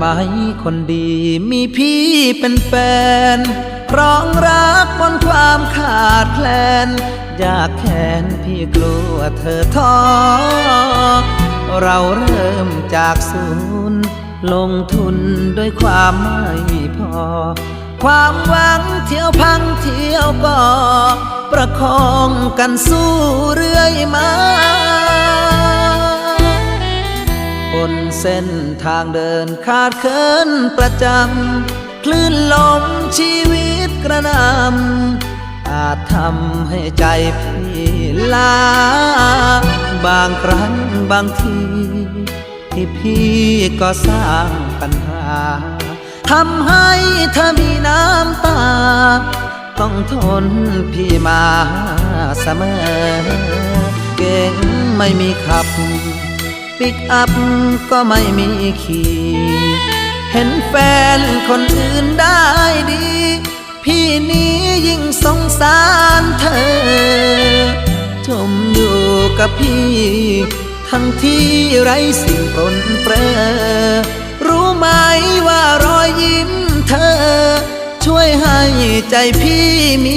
ไหมคนดีมีพี่เป็นแฟนครองรักบนความขาดแคลน อยากแค้นพี่กลัวเธอท้อ เราเริ่มจากศูนย์ลงทุนด้วยความไม่พอ ความหวังเที่ยวพังเที่ยวก่อ ประคองกันสู้เรื่อยมา นเส้นทางเดินขาดเคินประจำคลื่นลมชีวิตกระนำอาจทำให้ใจพี่ลา บางครั้งบางที ที่พี่ก็สร้างปัญหาทำให้เธอมีน้ำตา ต้องทนพี่มาเสมอ เก่งไม่มีขับ ปิกอัพก็ไม่มีขี่เห็นแฟนคนอื่นได้ดี พี่นี้ยิ่งสงสารเธอ จมอยู่กับพี่ ทั้งที่ไร้สิ่งปนเปรอรู้ไหมว่ารอยยิ้มเธอ ช่วยให้ใจพี่มี